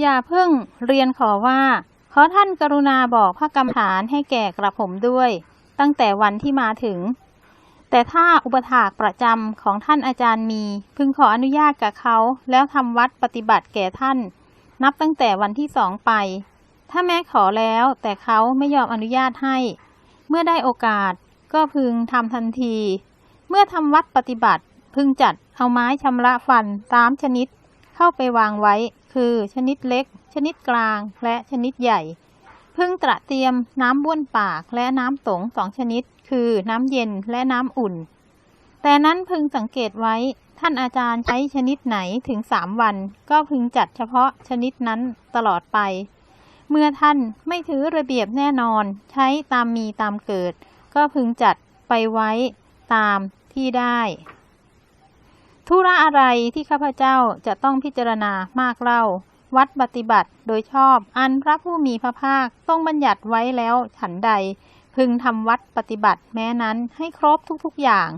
อย่าเพิ่งเรียนขอว่า ขอท่านกรุณาบอกพระกรรมฐานให้แก่กระผมด้วย ตั้งแต่วันที่มาถึง แต่ถ้าอุปถากประจำของท่านอาจารย์มี พึงขออนุญาตกับเขา แล้วทำวัดปฏิบัติแก่ท่าน นับตั้งแต่วันที่สองไป ถ้าแม่ขอแล้วแต่เขาไม่ยอมอนุญาตให้ เมื่อได้โอกาสก็พึงทำทันที เมื่อทำวัดปฏิบัติพึงจัดเอาไม้ชำระฟันตามชนิดเข้าไปวางไว้ คือ ชนิดเล็ก ชนิดกลาง และชนิดใหญ่พึงตระเตรียมน้ำบ้วนปากและน้ำตงสองชนิด คือน้ำเย็นและน้ำอุ่น แต่นั้นพึงสังเกตไว้ท่านอาจารย์ใช้ชนิดไหนถึงสามวัน ก็พึงจัดเฉพาะชนิดนั้นตลอดไป เมื่อท่านไม่ถือระเบียบแน่นอน ใช้ตามมีตามเกิด ก็พึงจัดไปไว้ตามที่ได้ ธุระอะไรที่ข้าพเจ้าจะต้องพิจารณามากเล่า วัดปฏิบัติโดยชอบ อันพระผู้มีพระภาคต้องบัญญัติไว้แล้วฉันใด พึงทำวัดปฏิบัติแม้นั้นให้ครบทุกๆอย่าง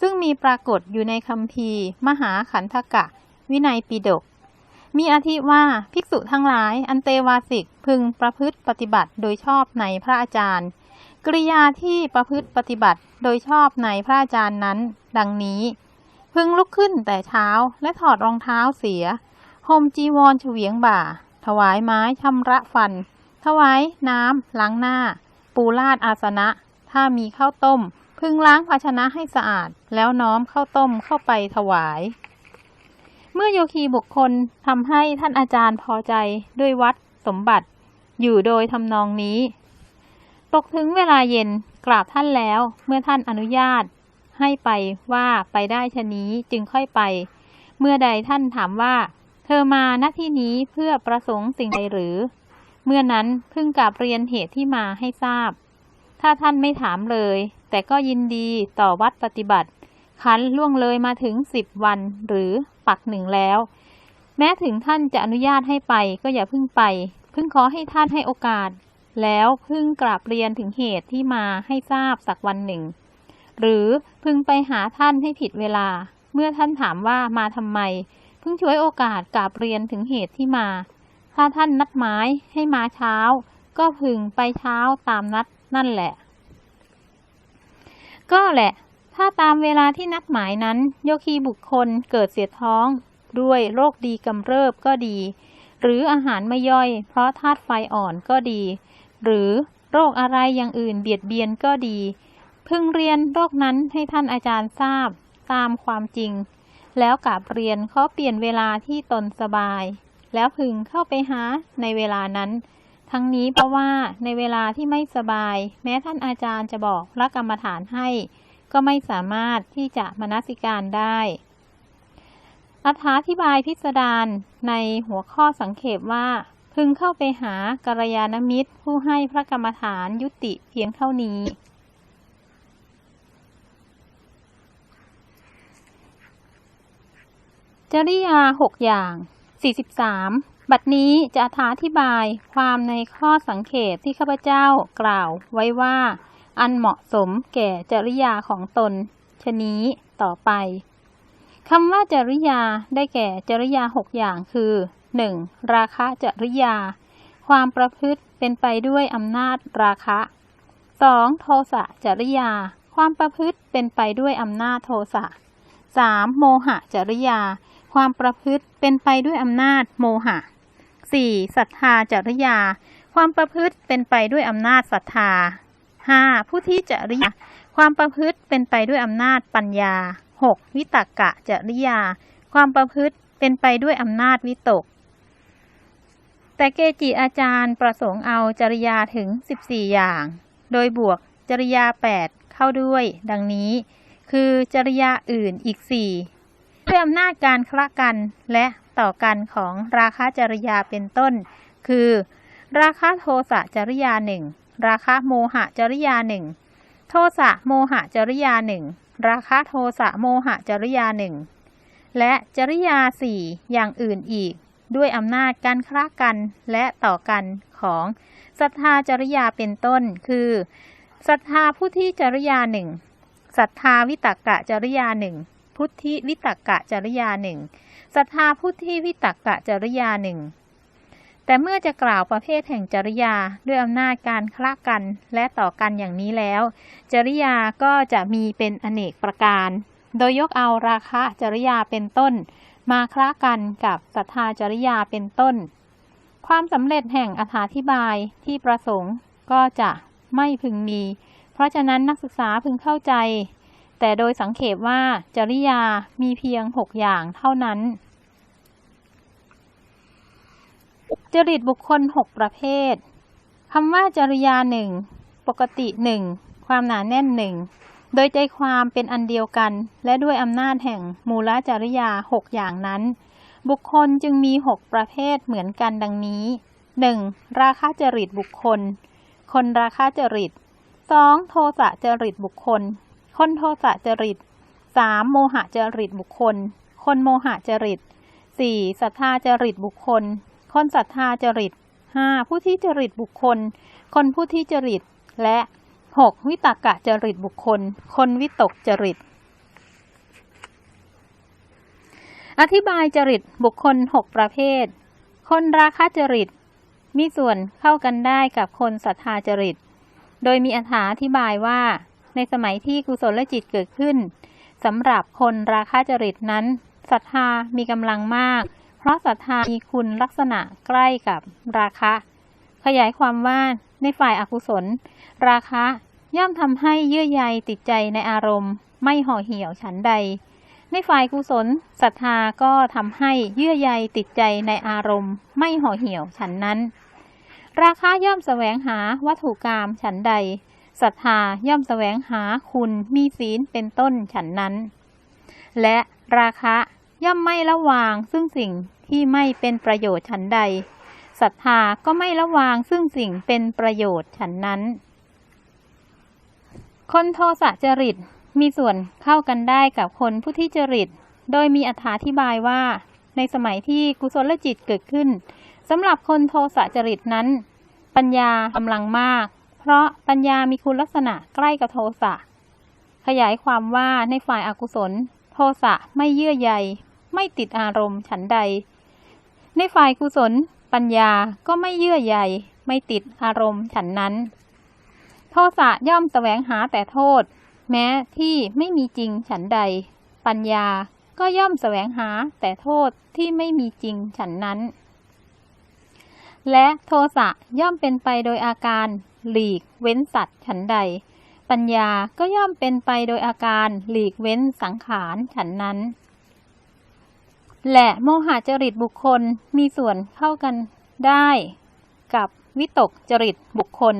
ซึ่งมีปรากฏอยู่ในคัมภีมหาขันธกะ วินัยปิฎกมีอาทิว่าภิกษุทั้งหลายอันเตวาสิกพึงประพฤติปฏิบัติโดยชอบในพระอาจารย์ กริยาที่ประพฤติปฏิบัติโดยชอบในพระอาจารย์นั้น ดังนี้ พึงลุกขึ้นแต่เช้าและถอดรองเท้าเสียห่มจีวรเฉวียงบ่า ถวายไม้ชำระฟัน ถวายน้ำล้างหน้า ปูลาดอาสนะ ถ้ามีข้าวต้ม พึงล้างภาชนะให้สะอาด แล้วน้อมข้าวต้มเข้าไปถวาย เมื่อโยคีบุคคลทำให้ท่านอาจารย์พอใจด้วยวัดสมบัติ อยู่โดยทำนองนี้ ตกถึงเวลาเย็นกราบท่านแล้ว เมื่อท่านอนุญาต ให้ไปว่าไปได้ชะนี้จึงค่อยไป เมื่อใดท่านถามว่า เธอมาณที่นี้เพื่อประสงค์สิ่งใดหรือ เมื่อนั้นพิ่งกราบเรียนเหตุที่มาให้ทราบ ถ้าท่านไม่ถามเลย แต่ก็ยินดีต่อวัดปฏิบัติคันล่วงเลยมาถึงสิบวันหรือปักหนึ่งแล้ว แม้ถึงท่านจะอนุญาตให้ไปก็อย่าพิ่งไปพิ่งขอให้ท่านให้โอกาส แล้วพิ่งกราบเรียนถึงเหตุที่มาให้ทราบสักวันหนึ่ง หรือพึงไปหาท่านให้ผิดเวลา เมื่อท่านถามว่ามาทำไมพิ่งช่วยโอกาสกราบเรียนถึงเหตุที่มา ถ้าท่านนัดหมายให้มาเช้า ก็พึงไปเช้าตามนัดนั่นแหละ ก็แหละ ถ้าตามเวลาที่นัดหมายนั้น โยคีบุคคลเกิดเสียท้องด้วยโรคดีกำเริบก็ดี หรืออาหารไม่ย่อย เพราะธาตุไฟอ่อนก็ดี หรือโรคอะไรอย่างอื่นเบียดเบียนก็ดี พึงเรียนโรคนั้นให้ท่านอาจารย์ทราบตามความจริง แล้วกราบเรียนเขอเปลี่ยนเวลาที่ตนสบาย แล้วพึงเข้าไปหาในเวลานั้น ทั้งนี้เพราะว่าในเวลาที่ไม่สบาย แม้ท่านอาจารย์จะบอกพระกรรมฐานให้ ก็ไม่สามารถที่จะมนสิการได้อธิบายพิสดารในหัวข้อสังเขปว่า พึงเข้าไปหากัลยาณมิตรผู้ให้พระกรรมฐานยุติเพียงเท่านี้ จริยาหกอย่าง 43 บัดนี้จะอธิบายความในข้อสังเขปที่ข้าพเจ้ากล่าวไว้ว่า อันเหมาะสมแก่จริยาของตน ชนี้ต่อไปคำว่าจริยาได้แก่จริยาหกอย่างคือ 1. ราคะจริยา ความประพฤติเป็นไปด้วยอำนาจราคะ 2. โทสะจริยา ความประพฤติเป็นไปด้วยอำนาจโทสะ 3. โมหะจริยา ความประพฤติเป็นไปด้วยอำนาจโมหะ 4. ศรัทธาจริยา ความประพฤติเป็นไปด้วยอำนาจศรัทธา 5. ผู้ที่จริยา ความประพฤติเป็นไปด้วยอำนาจปัญญา 6. วิตกะจริยา ความประพฤติเป็นไปด้วยอำนาจวิตก แต่เกจิอาจารย์ประสงค์เอาจริยาถึง 14 อย่าง โดยบวกจริยา 8 เข้าด้วย ดังนี้ คือจริยาอื่นอีก 4 ด้วยอำนาจการคละกันและต่อกันของราคาจริยาเป็นต้น คือ ราคาโทสะจริยาหนึ่งราคาโมหะจริยาหนึ่งโทสะโมหะจริยาหนึ่งราคะโทสะโมหะจริยาหนึ่งและจริยาสี่อย่างอื่นอีก ด้วยอำนาจการคละกันและต่อกันของศรัทธาจริยาเป็นต้น คือศรัทธาผู้ที่จริยาหนึ่งศรัทธาวิตกะจริยาหนึ่ง พุทธิวิตกะจริยาหนึ่งศรัทธาพุทธิวิตกะจริยาหนึ่งแต่เมื่อจะกล่าวประเภทแห่งจริยาด้วยอำนาจการคละกันและต่อกันอย่างนี้แล้ว จริยาก็จะมีเป็นอเนกประการ โดยยกเอาราคะจริยาเป็นต้น มาคละกันกับศรัทธาจริยาเป็นต้น ความสำเร็จแห่งอธิบายที่ประสงค์ก็จะไม่พึงมี เพราะฉะนั้นนักศึกษาพึงเข้าใจ แต่โดยสังเขปว่าจริยามีเพียงหกอย่างเท่านั้น จริตบุคคลหกประเภทคำว่าจริยาหนึ่งปกติหนึ่งความหนาแน่นหนึ่งโดยใจความเป็นอันเดียวกัน และด้วยอำนาจแห่งมูลจริยาหกอย่างนั้น บุคคลจึงมีหกประเภทเหมือนกันดังนี้ 1. ราคะจริตบุคคล คนราคะจริต 2. โทสะจริตบุคคล คนโทสะจริต 3. โมหะจริตบุคคล คนโมหะจริต 4. ศรัทธาจริตบุคคล คนศรัทธาจริต 5. ผู้ที่จริตบุคคล คนผู้ที่จริต และ 6. วิตกะจริตบุคคล คนวิตกจริต อธิบายจริตบุคคล 6 ประเภท คนราคะจริต มีส่วนเข้ากันได้กับคนศรัทธาจริต โดยมีอธิบายว่า ในสมัยที่กุศลจิตเกิดขึ้นสำหรับคนราคะจริตนั้นศรัทธามีกำลังมาก เพราะศรัทธามีคุณลักษณะใกล้กับราคะ ขยายความว่าในฝ่ายอากุศล ราคะย่อมทำให้เยื่อใยติดใจในอารมณ์ ไม่ห่อเหี่ยวฉันใด ในฝ่ายกุศลศรัทธาก็ทำให้เยื่อใยติดใจในอารมณ์ ไม่ห่อเหี่ยวฉันนั้น ราคะย่อมแสวงหาวัตถุกรรมฉันใด ศรัทธาย่อมแสวงหาคุณมีศีลเป็นต้นฉันนั้น และราคะย่อมไม่ละวางซึ่งสิ่งที่ไม่เป็นประโยชน์ฉันใดศรัทธาก็ไม่ละวางซึ่งสิ่งเป็นประโยชน์ฉันนั้น คนโทสะจริตมีส่วนเข้ากันได้กับคนผู้ที่จริต โดยมีอธิบายว่า ในสมัยที่กุศลจิตเกิดขึ้นสำหรับคนโทสะจริตนั้น ปัญญากำลังมาก เพราะปัญญามีคุณลักษณะใกล้กับโทสะ ขยายความว่าในฝ่ายอากุศล โทสะไม่เยื่อใย ไม่ติดอารมณ์ฉันใด ในฝ่ายกุศล ปัญญาก็ไม่เยื่อใย ไม่ติดอารมณ์ฉันนั้น โทสะย่อมแสวงหาแต่โทษ แม้ที่ไม่มีจริงฉันใด ปัญญาก็ย่อมแสวงหาแต่โทษที่ไม่มีจริงฉันนั้น และโทสะย่อมเป็นไปโดยอาการ หลีกเว้นสัตว์ฉันใด ปัญญาก็ย่อมเป็นไปโดยอาการหลีกเว้นสังขารฉันนั้น และโมหะจริตบุคคลมีส่วนเข้ากันได้ กับวิตกจริตบุคคล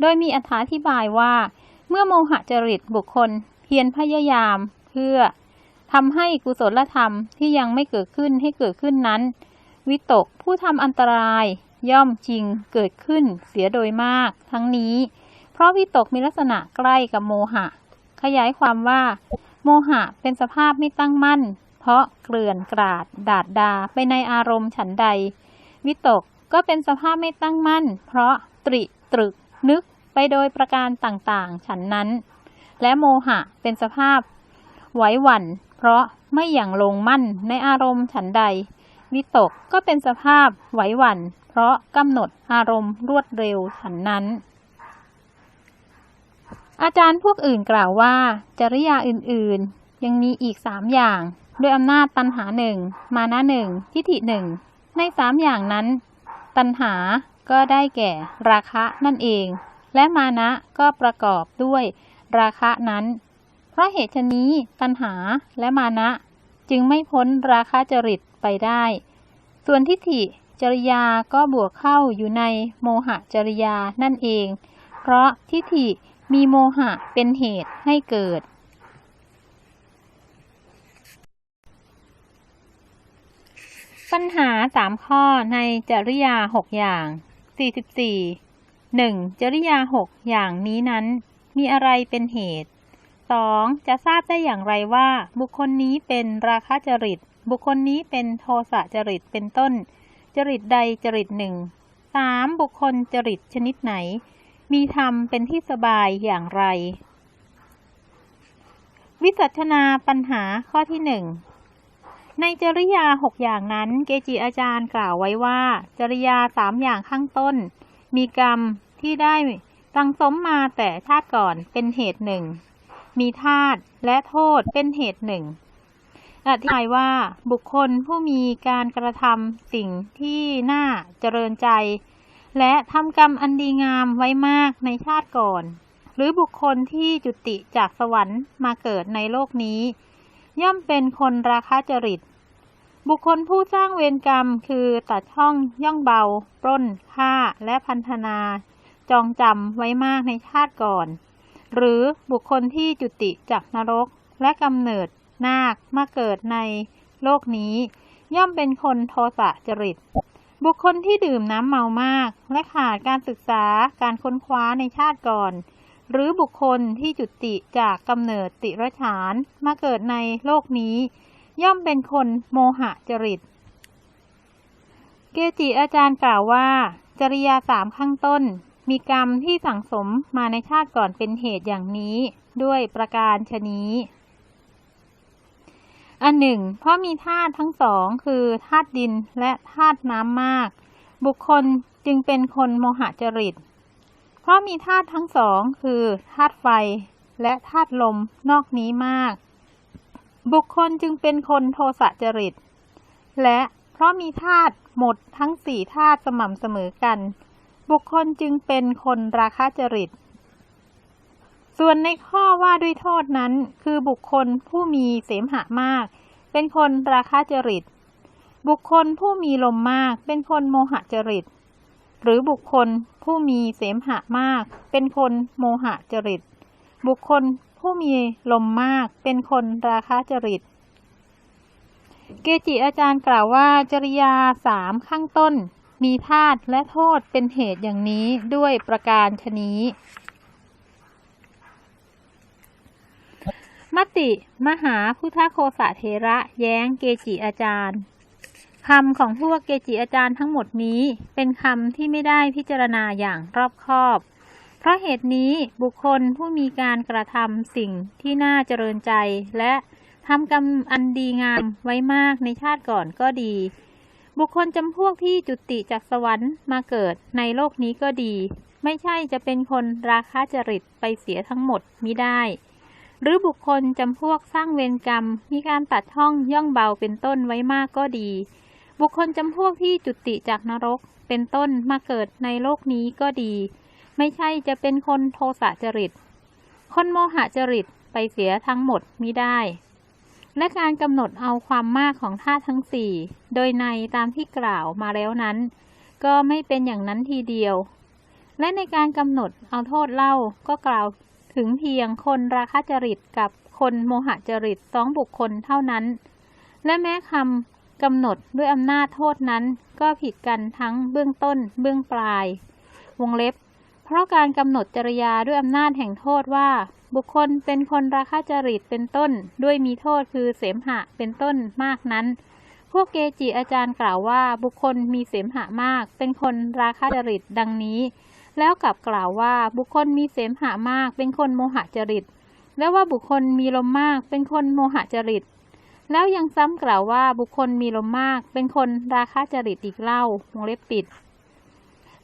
โดยมีอธิบายว่า เมื่อโมหะจริตบุคคลเพียรพยายามเพื่อทำให้กุศลธรรมที่ยังไม่เกิดขึ้นให้เกิดขึ้นนั้น วิตกผู้ทำอันตราย ย่อมจริงเกิดขึ้นเสียโดยมาก ทั้งนี้ เพราะวิตกมีลักษณะใกล้กับโมหะ ขยายความว่า โมหะเป็นสภาพไม่ตั้งมั่น เพราะเกลื่อนกราด ดาดดาไปในอารมณ์ฉันใด วิตกก็เป็นสภาพไม่ตั้งมั่น เพราะตริตรึกนึกไปโดยประการต่างๆ ฉันนั้น และโมหะเป็นสภาพไหวหวั่น เพราะไม่อย่างลงมั่นในอารมณ์ฉันใด วิตกก็เป็นสภาพไหวหวั่น เพราะกำหนดอารมณ์รวดเร็วฉันนั้น อาจารย์พวกอื่นกล่าวว่า จริยาอื่นๆ ยังมีอีกสามอย่าง ด้วยอำนาจตันหาหนึ่งมานะหนึ่งทิฏฐิหนึ่งในสามอย่างนั้น ตันหาก็ได้แก่ราคะนั่นเอง และมานะก็ประกอบด้วยราคะนั้น เพราะเหตุนี้ตันหาและมานะ จึงไม่พ้นราคะจริตไปได้ ส่วนทิฏฐิ จริยาก็บวกเข้าอยู่ในโมหะจริยานั่นเอง เพราะทิฏฐิมีโมหะเป็นเหตุให้เกิด ปัญหาสามข้อในจริยาหกอย่าง 44 1. จริยาหกอย่างนี้นั้น มีอะไรเป็นเหตุ 2. จะทราบได้อย่างไรว่า บุคคลนี้เป็นราคะจริต บุคคลนี้เป็นโทสะจริตเป็นต้น จริตใดจริตหนึ่ง 3. บุคคลจริตชนิดไหน มีธรรมเป็นที่สบายอย่างไร วิสัชนาปัญหาข้อที่หนึ่งในจริยาหกอย่างนั้น เกจิอาจารย์กล่าวไว้ว่า จริยาสามอย่างข้างต้น มีกรรมที่ได้สังสมมาแต่ชาติก่อนเป็นเหตุหนึ่ง มีธาตุและโทษเป็นเหตุหนึ่ง อธิบายว่าบุคคลผู้มีการกระทำสิ่งที่น่าเจริญใจ และทำกรรมอันดีงามไว้มากในชาติก่อน หรือบุคคลที่จุติจากสวรรค์มาเกิดในโลกนี้ ย่อมเป็นคนราคะจริต บุคคลผู้สร้างเวรกรรมคือตัดช่องย่องเบา ปล้นฆ่าและพันธนา จองจำไว้มากในชาติก่อน หรือบุคคลที่จุติจากนรกและกำเนิด นาคมาเกิดในโลกนี้ ย่อมเป็นคนโทสะจริต บุคคลที่ดื่มน้ำเมามาก และขาดการศึกษาการค้นคว้าในชาติก่อน หรือบุคคลที่จุติจากกำเนิดติรฉานมาเกิดในโลกนี้ ย่อมเป็นคนโมหะจริต เกจิอาจารย์กล่าวว่า จริยาสามข้างต้นมีกรรมที่สั่งสมมาในชาติก่อนเป็นเหตุอย่างนี้ ด้วยประการชนี้ อันหนึ่ง เพราะมีธาตุทั้งสองคือธาตุดินและธาตุน้ำมาก บุคคลจึงเป็นคนโมหะจริต เพราะมีธาตุทั้งสองคือธาตุไฟและธาตุลมนอกนี้มาก บุคคลจึงเป็นคนโทสะจริต และเพราะมีธาตุหมดทั้งสี่ธาตุสม่ำเสมอกัน บุคคลจึงเป็นคนราคะจริต ส่วนในข้อว่าด้วยโทษนั้น คือบุคคลผู้มีเสมหะมาก เป็นคนราคะจริต บุคคลผู้มีลมมาก เป็นคนโมหะจริต หรือบุคคลผู้มีเสมหะมาก เป็นคนโมหะจริต บุคคลผู้มีลมมาก เป็นคนราคะจริต เกจิอาจารย์กล่าวว่าจริยาสามข้างต้น มีธาตุและโทษเป็นเหตุอย่างนี้ด้วยประการชนี้ มติ มหาพุทธโคสะเทระแย้งเกจิอาจารย์คำของพวกเกจิอาจารย์ทั้งหมดนี้เป็นคำที่ไม่ได้พิจารณาอย่างรอบคอบ เพราะเหตุนี้บุคคลผู้มีการกระทำสิ่งที่น่าเจริญใจ และทำกรรมอันดีงามไว้มากในชาติก่อนก็ดี บุคคลจำพวกที่จุติจากสวรรค์มาเกิดในโลกนี้ก็ดี ไม่ใช่จะเป็นคนราคะจริตไปเสียทั้งหมดมิได้ หรือบุคคลจำพวกสร้างเวรกรรม มีการตัดช่องย่องเบาเป็นต้นไว้มากก็ดี บุคคลจำพวกที่จุติจากนรกเป็นต้นมาเกิดในโลกนี้ก็ดี ไม่ใช่จะเป็นคนโทสะจริต คนโมหะจริตไปเสียทั้งหมดมิได้ และการกำหนดเอาความมากของธาทั้งสี่โดยในตามที่กล่าวมาแล้วนั้น ก็ไม่เป็นอย่างนั้นทีเดียว และในการกำหนดเอาโทษเล่าก็กล่าว ถึงเพียงคนราคะจริตกับคนโมหะจริตสองบุคคลเท่านั้น และแม้คำกำหนดด้วยอำนาจโทษนั้น ก็ผิดกันทั้งเบื้องต้นเบื้องปลาย วงเล็บ เพราะการกำหนดจริยาด้วยอำนาจแห่งโทษว่า บุคคลเป็นคนราคะจริตเป็นต้น ด้วยมีโทษคือเสมหะเป็นต้นมากนั้น พวกเกจิอาจารย์กล่าวว่าบุคคลมีเสมหะมาก เป็นคนราคะจริตดังนี้ แล้วกลับกล่าวว่าบุคคลมีเสมหะมากเป็นคนโมหะจริต และว่าบุคคลมีลมมากเป็นคนโมหะจริต แล้วยังซ้ำกล่าวว่าบุคคลมีลมมาก เป็นคนราคะจริตอีกเล่าวงเล็บปิด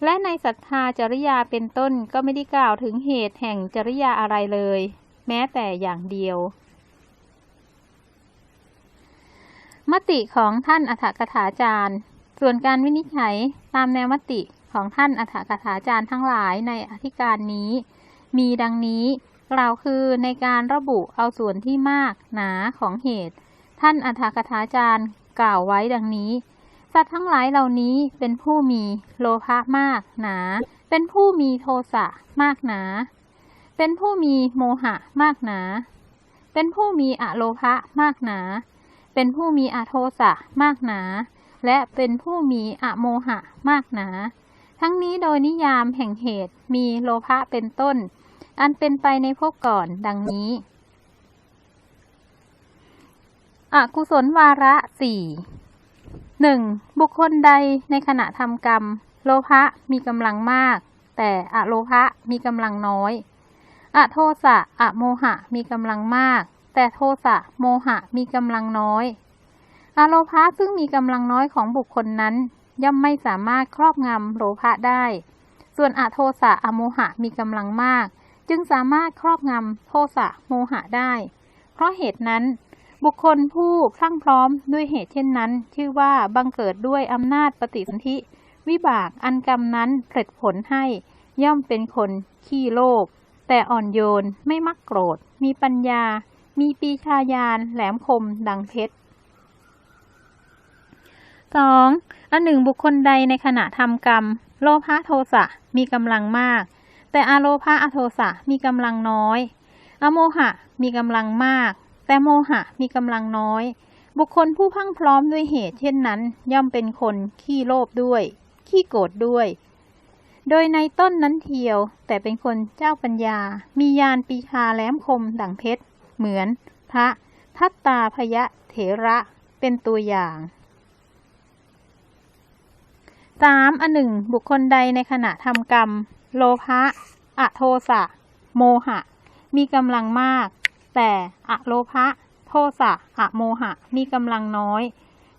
และในศรัทธาจริยาเป็นต้นก็ไม่ได้กล่าวถึงเหตุแห่งจริยาอะไรเลย แม้แต่อย่างเดียว มติของท่านอัฏฐกถาจารย์ ส่วนการวินิจฉัยตามแนวมติ ของท่านอัฏฐกถาจารย์ทั้งหลายในอธิการนี้ มีดังนี้กล่าวคือในการระบุเอาส่วนที่มากหนาของเหตุ ท่านอัฏฐกถาจารย์กล่าวไว้ดังนี้ สัตว์ทั้งหลายเหล่านี้เป็นผู้มีโลภะมากหนา เป็นผู้มีโทสะมากหนา เป็นผู้มีโมหะมากหนา เป็นผู้มีอะโลภะมากหนา เป็นผู้มีอะโทสะมากหนา และเป็นผู้มีอะโมหะมากหนา ทั้งนี้โดยนิยามแห่งเหตุมีโลภะเป็นต้น อันเป็นไปในภพก่อนดังนี้ อกุศลวาระสี่หนึ่งบุคคลใดในขณะทำกรรม โลภะมีกำลังมาก แต่อโลภะมีกำลังน้อย อโทสะอโมหะมีกำลังมาก แต่โทสะโมหะมีกำลังน้อย อโลภะซึ่งมีกำลังน้อยของบุคคลนั้น ย่อมไม่สามารถครอบงำโลภะได้ ส่วนอโทสะอโมหะมีกำลังมาก จึงสามารถครอบงำโทสะโมหะได้ เพราะเหตุนั้น บุคคลผู้พลั่งพร้อมด้วยเหตุเช่นนั้น ชื่อว่าบังเกิดด้วยอำนาจปฏิสนธิ วิบากอันกรรมนั้นผลิตผลให้ย่อมเป็นคนขี้โลภแต่อ่อนโยนไม่มักโกรธ มีปัญญา มีปีชาญาณแหลมคมดังเพชรส อันหนึ่งบุคคลใดในขณะทำกรรม โลภะโทสะมีกำลังมาก แต่อโลภะอโทสะมีกำลังน้อย อโมหะมีกำลังมาก แต่โมหะมีกำลังน้อย บุคคลผู้พังพร้อมด้วยเหตุเช่นนั้น ย่อมเป็นคนขี้โลภด้วย ขี้โกรธด้วย โดยในต้นนั้นเทียว แต่เป็นคนเจ้าปัญญา มียานปีชาแหลมคมดั่งเพชร เหมือน พระทัตตาพยะเถระเป็นตัวอย่าง สามอันหนึ่งบุคคลใดในขณะทำกรรม โลภะอโทสะ โมหะ มีกำลังมาก แต่อโลภะโทสะอโมหะ มีกำลังน้อย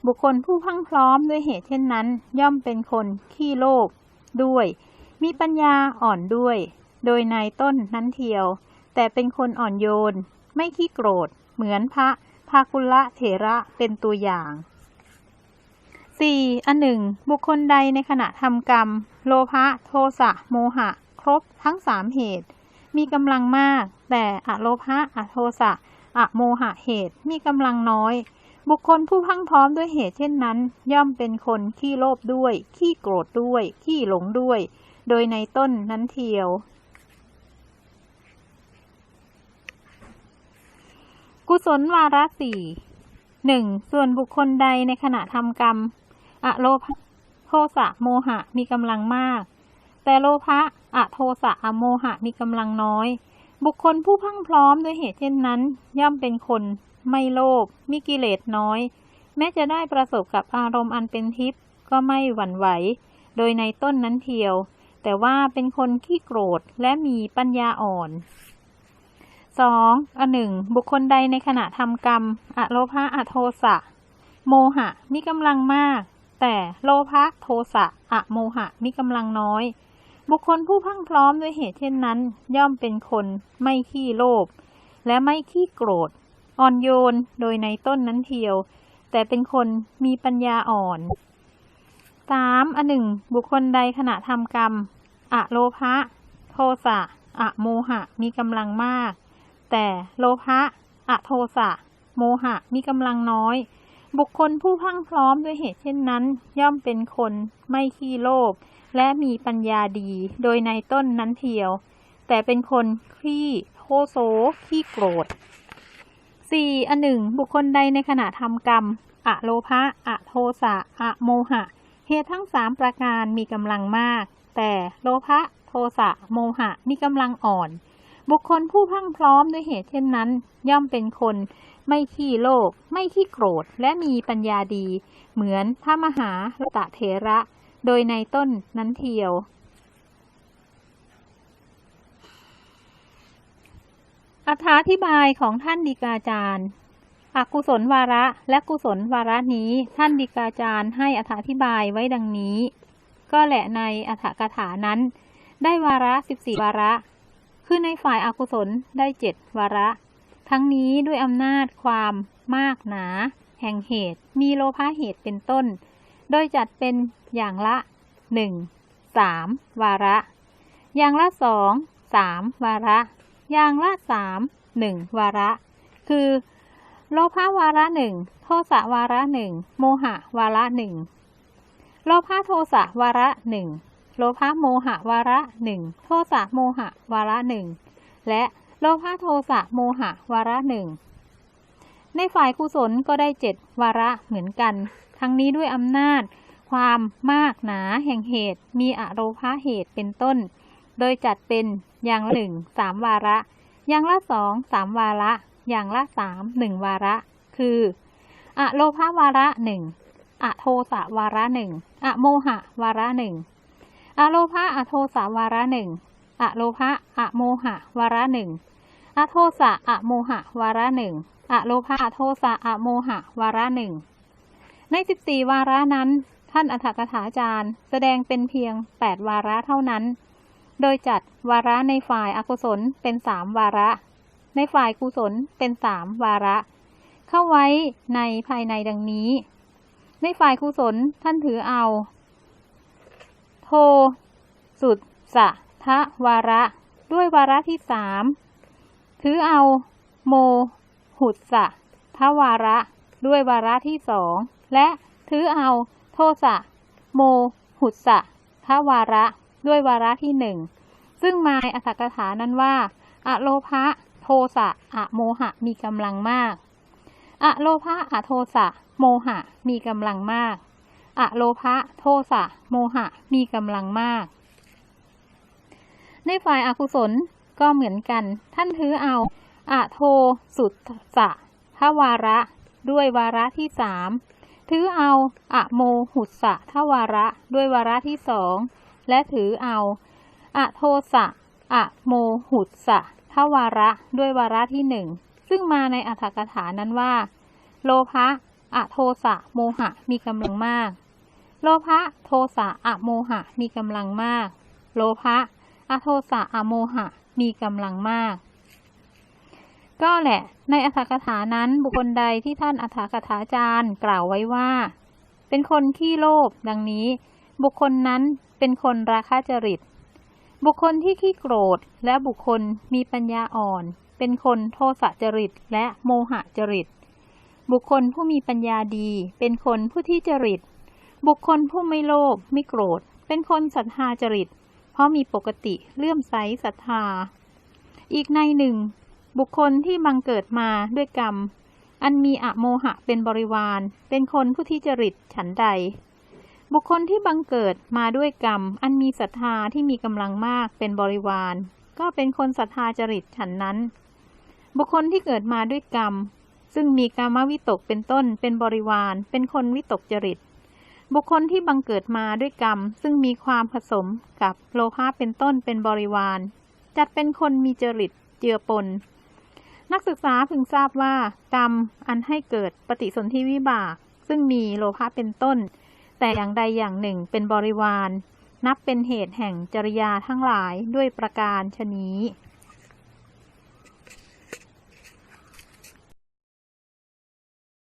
บุคคลผู้พรังพร้อมด้วยเหตุเช่นนั้น ย่อมเป็นคนขี้โลภด้วย มีปัญญาอ่อนด้วย โดยในต้นนั้นเทียว แต่เป็นคนอ่อนโยน ไม่ขี้โกรธ เหมือนพระภาคุละเถระเป็นตัวอย่าง 4. อันหนึ่งบุคคลใดในขณะทำกรรม โลภะโทสะโมหะ ครบทั้งสามเหตุ มีกำลังมาก แต่อโลภะอโทสะอโมหะเหตุมีกำลังน้อย บุคคลผู้พังพร้อมด้วยเหตุเช่นนั้น ย่อมเป็นคนขี้โลภด้วย ขี้โกรธด้วย ขี้หลงด้วย โดยในต้นนั้นเทียว กุศลวาระสี่หนึ่งส่วนบุคคลใดในขณะทำกรรม อโลภะโทสะโมหะมีกำลังมาก แต่โลภะอโทสะอโมหะมีกำลังน้อย บุคคลผู้พังพร้อมด้วยเหตุเช่นนั้น ย่อมเป็นคน ไม่โลภมีกิเลสน้อย แม้จะได้ประสบกับอารมณ์อันเป็นทิพย์ก็ไม่หวั่นไหว โดยในต้นนั้นเทียว แต่ว่าเป็นคนขี้โกรธและมีปัญญาอ่อนสองอันหนึ่งบุคคลใดในขณะทำกรรม อโลภะอโทสะโมหะมีกำลังมาก แต่โลภะโทสะอะโมหะมีกำลังน้อย บุคคลผู้พังพร้อมด้วยเหตุเช่นนั้น ย่อมเป็นคนไม่ขี้โลภและไม่ขี้โกรธ อ่อนโยนโดยในต้นนั้นเทียว แต่เป็นคนมีปัญญาอ่อนสามอันหนึ่งบุคคลใดขณะทำกรรมอะโลภะโทสะอะโมหะมีกำลังมาก แต่โลภะอะโทสะโมหะมีกำลังน้อย บุคคลผู้พรังพร้อมด้วยเหตุเช่นนั้น ย่อมเป็นคนไม่ขี้โลภและมีปัญญาดีโดยในต้นนั้นเทียว แต่เป็นคนขี้โทโสขี้โกรธสี่อันหนึ่งบุคคลใดในขณะทำกรรม อะโลภะอะโทสะอะโมหะ เหตุทั้งสามประการมีกำลังมาก แต่โลภะโทสะโมหะมีกำลังอ่อน บุคคลผู้พรังพร้อมด้วยเหตุเช่นนั้น ย่อมเป็นคน ไม่ขี้โลภไม่ขี้โกรธและมีปัญญาดี เหมือนพระมหาตะเถระ โดยในต้นนั้นเทียว อธิบายของท่านดีกาจารย์อกุศลวาระและกุศลวาระนี้ท่านดีกาจารย์ให้อธิบายไว้ดังนี้ ก็แหละในอัฐกถานั้น ได้วาระสิบสี่วาระ คือในฝ่ายอากุศลได้เจ็ดวาระ ทั้งนี้ด้วยอำนาจความมากหนา แห่งเหตุ มีโลภะเหตุเป็นต้น โดยจัดเป็นอย่างละหนึ่งสามวาระ อย่างละสองสามวาระ อย่างละสามหนึ่งวาระ คือ โลภะวาระหนึ่งโทสะวาระหนึ่งโมหะวาระหนึ่งโลภะโทสะวาระหนึ่งโลภะโมหะวาระหนึ่งโทสะโมหะวาระหนึ่งและ โลภะโทสะโมหะ วาระหนึ่ง ในฝ่ายกุศลก็ได้เจ็ดวาระเหมือนกัน ทั้งนี้ด้วยอำนาจ ความมากหนาแห่งเหตุ มีอโลภะเหตุเป็นต้น โดยจัดเป็นอย่างหนึ่งสามวาระ อย่างละสองสามวาระ อย่างละสามหนึ่งวาระ คืออโลภาวาระหนึ่งอโทสะวาระหนึ่งอโมหะวาระหนึ่งอโลภะอโทสะวาระหนึ่ง อโลภะอโมหะ วาระหนึ่งอโทสะอโมหะ วาระหนึ่งอโลภะอโทสะอโมหะ วาระหนึ่งใน14วาระนั้น ท่านอัฏฐกถาจารย์ แสดงเป็นเพียง8วาระเท่านั้น โดยจัดวาระในฝ่ายอากุศลเป็น3วาระ ในฝ่ายกุศลเป็น3วาระ เข้าไว้ในภายในดังนี้ ในฝ่ายกุศลท่านถือเอา โทสุดสะ ทะวาระ ด้วยวาระที่สามถือเอา โม หุสะทวาระ ด้วยวาระที่สองและถือเอา โทสะโม หุสะทวาระ ด้วยวาระที่หนึ่งซึ่งมาในอัตถกถานั้นว่าอะโลภะโทสะอะโมหะมีกำลังมากอะโลภะอะโทสะโมหะมีกำลังมากอะโลภะโทสะโมหะมีกำลังมาก ในฝ่ายอากุศลก็เหมือนกัน ท่านถือเอาอะโทสุตสะทวาระ ด้วยวาระที่สามถือเอาอะโมหุสะทวาระ ด้วยวาระที่สองและถือเอาอะโทสะอะโมหุสะทวาระ ด้วยวาระที่หนึ่งซึ่งมาในอัฏฐกถานั้นว่า โลภะอะโทสะโมหะมีกำลังมาก โลภะโทสะอะโมหะมีกำลังมาก โลภะ อโทสะอะโมหะ มีกำลังมาก ก็แหละ ในอัฏฐกถานั้นบุคคลใดที่ท่านอัฏฐกถาจารย์กล่าวไว้ว่า เป็นคนขี้โลภดังนี้ บุคคลนั้นเป็นคนราคะจริต บุคคลที่ขี้โกรธและบุคคลมีปัญญาอ่อน เป็นคนโทสะจริตและโมหะจริต บุคคลผู้มีปัญญาดี เป็นคนผู้ที่จริต บุคคลผู้ไม่โลภไม่โกรธ เป็นคนศรัทธาจริต ราะมีปกติเลื่อมใสศรัทธา อีกในหนึ่ง บุคคลที่บังเกิดมาด้วยกรรม อันมีอะโมหะเป็นบริวาร เป็นคนผู้ที่จริตฉันใด บุคคลที่บังเกิดมาด้วยกรรม อันมีศรัทธาที่มีกำลังมากเป็นบริวาร ก็เป็นคนศรัทธาจริตฉันนั้น บุคคลที่เกิดมาด้วยกรรม ซึ่งมีกามวิตกเป็นต้นเป็นบริวาร เป็นคนวิตกจริต บุคคลที่บังเกิดมาด้วยกรรม ซึ่งมีความผสมกับโลภะเป็นต้นเป็นบริวาร จัดเป็นคนมีจริตเจือปน นักศึกษาพึงทราบว่ากรรมอันให้เกิดปฏิสนธิวิบาก ซึ่งมีโลภะเป็นต้น แต่อย่างใดอย่างหนึ่งเป็นบริวาร นับเป็นเหตุแห่งจริยาทั้งหลายด้วยประการชนี้